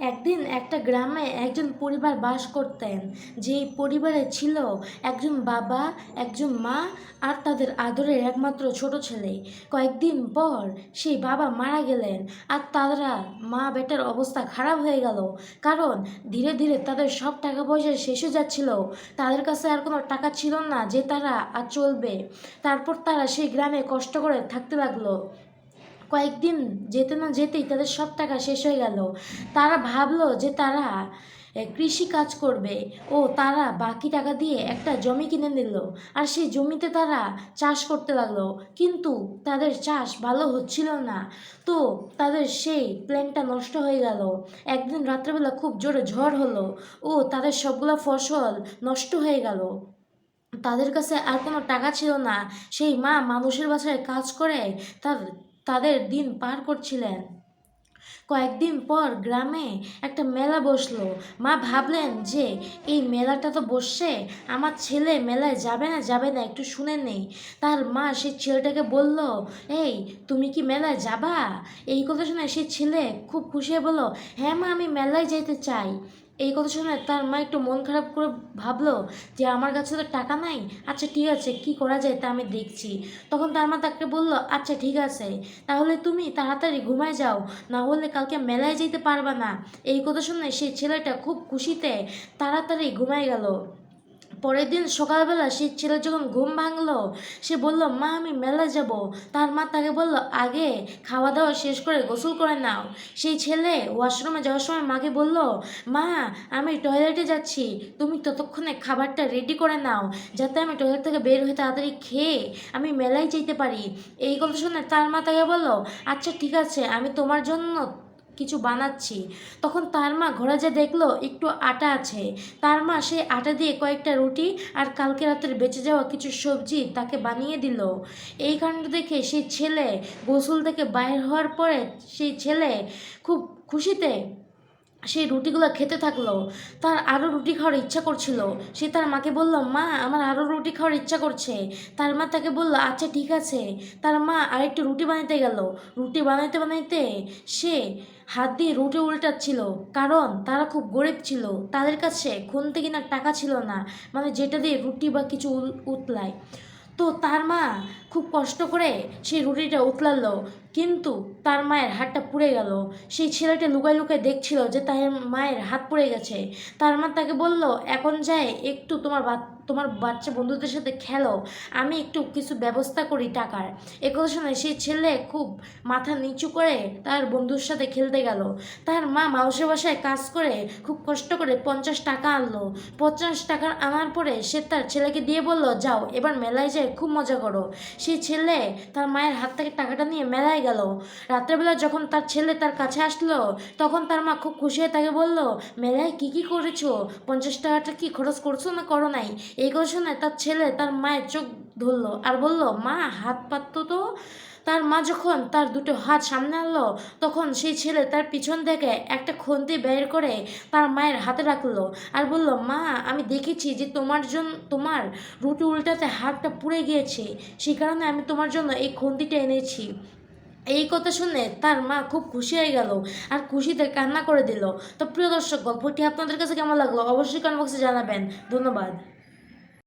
একদিন একটা গ্রামে একজন পরিবার বাস করতেন। যেই পরিবারে ছিল একজন বাবা, একজন মা আর তাদের আদরের একমাত্র ছোট ছেলে। কয়েকদিন পর সেই বাবা মারা গেলেন আর তারা মা বেটার অবস্থা খারাপ হয়ে গেল। কারণ ধীরে ধীরে তাদের সব টাকা পয়সা শেষ হয়ে যাচ্ছিল। তাদের কাছে আর কোনো টাকা ছিল না যে তারা আর চলবে। তারপর তারা সেই গ্রামে কষ্ট করে থাকতে লাগল। কয়েকদিন যেতে না যেতেই তাদের সব টাকা শেষ হয়ে গেল। তারা ভাবলো যে তারা কৃষি কাজ করবে। ও, তারা বাকি টাকা দিয়ে একটা জমি কিনে নিল। আর সেই জমিতে তারা চাষ করতে লাগল। কিন্তু তাদের চাষ ভালো হচ্ছিল না। তো তাদের সেই প্ল্যানটা নষ্ট হয়ে গেল। একদিন রাত্রেবেলা খুব জোরে ঝড় হলো। ও, তাদের সবগুলো ফসল নষ্ট হয়ে গেল। তাদের কাছে আর কোনো টাকা ছিল না। সেই মা মানুষের বাসায় কাজ করে তার তাদের দিন পার করছিলেন। কয়েকদিন পর গ্রামে একটা মেলা বসল। মা ভাবলেন যে, এই মেলাটা তো বসছে, আমার ছেলে মেলায় যাবে না যাবে না, একটু শুনে নেই। তার মা সেই ছেলেটাকে বলল, এই, তুমি কি মেলায় যাবা? এই কথা শুনে সেই ছেলে খুব খুশি হয়ে বলল হ্যাঁ মা, আমি মেলায় যেতে চাই। এই কথা শুনে তার মা একটু মন খারাপ করে ভাবলো যে আমার কাছে তো টাকা নাই। আচ্ছা ঠিক আছে, কি করা যায় তা আমি দেখছি। তখন তার মা তাকে বলল আচ্ছা ঠিক আছে, তাহলে তুমি তাড়াতাড়ি ঘুমায় যাও, না হলে কালকে মেলায় যেতে পারবা না। এই কথা শুনে সেই ছেলেটা খুব খুশিতে তাড়াতাড়ি ঘুমায় গেল। পরের দিন সকালবেলা সেই ছেলে যখন ঘুম ভাঙলো, সে বলল, মা, আমি মেলা যাব। তার মা তাকে বলল, আগে খাওয়া দাওয়া শেষ করে গোসল করে নাও। সেই ছেলে ওয়াশরুমে যাওয়ার সময় মাকে বলল, মা, আমি টয়লেটে যাচ্ছি। তুমি ততক্ষণে খাবারটা রেডি করে নাও, যাতে আমি টয়লেট থেকে বের হয়ে তাড়াতাড়ি খেয়ে আমি মেলায় যেতে পারি। এই কথা শুনে তার মা তাকে বলল আচ্ছা ঠিক আছে, আমি তোমার জন্য কিছু বানাচ্ছি। তখন তার মা ঘোড়া যে দেখল, একটু আটা আছে। তার মা সেই আটা দিয়ে কয়েকটা রুটি আর কালকে রাতের বেঁচে যাওয়া কিছু সবজি তাকে বানিয়ে দিল। এই কাণ্ড দেখে সেই ছেলে গোসল থেকে বাইর হওয়ার পরে সেই ছেলে খুব খুশিতে সেই রুটিগুলো খেতে থাকল, তার আরও রুটি খাওয়ার ইচ্ছা করছিল। সে তার মাকে বলল, মা, আমার আরও রুটি খাওয়ার ইচ্ছা করছে। তার মা তাকে বলল আচ্ছা ঠিক আছে। তার মা আরেকটু রুটি বানাইতে গেল। রুটি বানাইতে বানাইতে সে হাত দিয়ে রুটি উল্টাচ্ছিল, কারণ তারা খুব গরিব ছিল। তাদের কাছে খুনতে কিনা টাকা ছিল না মানে যেটা দিয়ে রুটি বা কিছু উতলায়। তো তার মা খুব কষ্ট করে সেই রুটিটা উতলালো। কিন্তু তার মায়ের হাতটা পুড়ে গেল। সেই ছেলেটা লুকায় লুকায় দেখছিল যে তার মায়ের হাত পুড়ে গেছে। তার মা তাকে বলল, এখন যায়, একটু তোমার বা তোমার বাচ্চা বন্ধুদের সাথে খেলো, আমি একটু কিছু ব্যবস্থা করি টাকার। এ কথা শুনে সেই ছেলে খুব মাথা নিচু করে তার বন্ধুর সাথে খেলতে গেল। তার মা মাউসের বাসায় কাজ করে খুব কষ্ট করে পঞ্চাশ টাকা আনলো। পঞ্চাশ টাকা আনার পরে সে তার ছেলেকে দিয়ে বলল, যাও, এবার মেলায় যায় খুব মজা করো। সেই ছেলে তার মায়ের হাত থেকে টাকাটা নিয়ে মেলায় গেল। রাত্রেবেলা যখন তার ছেলে তার কাছে আসলো, তখন তার মা খুব খুশি হয়ে তাকে বলল, মেলায় কি কি করেছ? পঞ্চাশ টাকাটা কি খরচ করছ না করো নাই? এই শুনে তার ছেলে তার মায়ের চোখ ধরলো আর বলল, মা, হাত পাততো তো? তার মা যখন তার দুটো হাত সামনে আনলো, তখন সেই ছেলে তার পিছন থেকে একটা খন্তি বের করে তার মায়ের হাতে রাখল আর বলল, মা, আমি দেখেছি যে তোমার জন্য তোমার রুটি উল্টাতে হাতটা পুড়ে গিয়েছে, সেই কারণে আমি তোমার জন্য এই খন্তিটা এনেছি। এই কথা শুনে তার মা খুব খুশি হয়ে গেল আর খুশিতে কান্না করে দিল। তো প্রিয় দর্শক, গল্পটি আপনাদের কাছে কেমন লাগল? অবশ্যই কমেন্ট বক্সে জানাবেন। ধন্যবাদ।